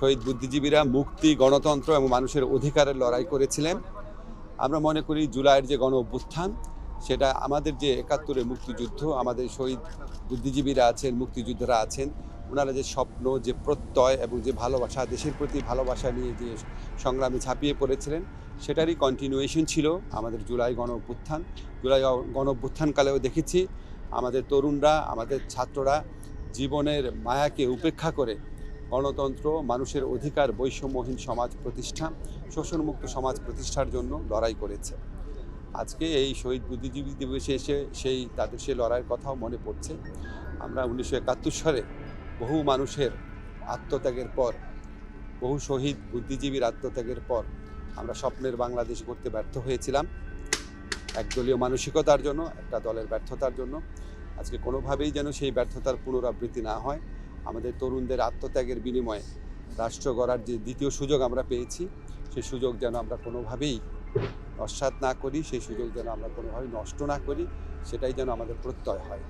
শহীদ বুদ্ধিজীবীরা মুক্তি, গণতন্ত্র এবং মানুষের অধিকারের লড়াই করেছিলেন। আমরা মনে করি জুলাইয়ের যে গণ অভ্যুত্থান, সেটা আমাদের যে একাত্তরের মুক্তিযুদ্ধ, আমাদের শহীদ বুদ্ধিজীবীরা আছেন, মুক্তিযোদ্ধারা আছেন, ওনারা যে স্বপ্ন, যে প্রত্যয় এবং যে ভালোবাসা, দেশের প্রতি ভালোবাসা নিয়ে যে সংগ্রামে ঝাঁপিয়ে পড়েছিলেন, সেটারই কন্টিনিউয়েশন ছিল আমাদের জুলাই গণ অভ্যুত্থান। জুলাই গণ অভ্যুত্থানকালেও দেখেছি আমাদের তরুণরা, আমাদের ছাত্ররা জীবনের মায়াকে উপেক্ষা করে গণতন্ত্র, মানুষের অধিকার, বৈষম্যহীন সমাজ প্রতিষ্ঠা, শোষণমুক্ত সমাজ প্রতিষ্ঠার জন্য লড়াই করেছে। আজকে এই শহীদ বুদ্ধিজীবী দিবসে এসে সেই তাদের সেই লড়াইয়ের কথাও মনে পড়ছে। আমরা উনিশশো একাত্তর সালে বহু মানুষের আত্মত্যাগের পর, বহু শহীদ বুদ্ধিজীবীর আত্মত্যাগের পর আমরা স্বপ্নের বাংলাদেশ করতে ব্যর্থ হয়েছিলাম। একদলীয় মানসিকতার জন্য, একটা দলের ব্যর্থতার জন্য। আজকে কোনোভাবেই যেন সেই ব্যর্থতার পুনরাবৃত্তি না হয়। আমাদের তরুণদের আত্মত্যাগের বিনিময়ে রাষ্ট্র গড়ার যে দ্বিতীয় সুযোগ আমরা পেয়েছি, সেই সুযোগ যেন আমরা কোনোভাবেই নস্বাত না করি, সেই সুযোগ যেন আমরা কোনোভাবেই নষ্ট না করি, সেটাই যেন আমাদের প্রত্যয় হয়।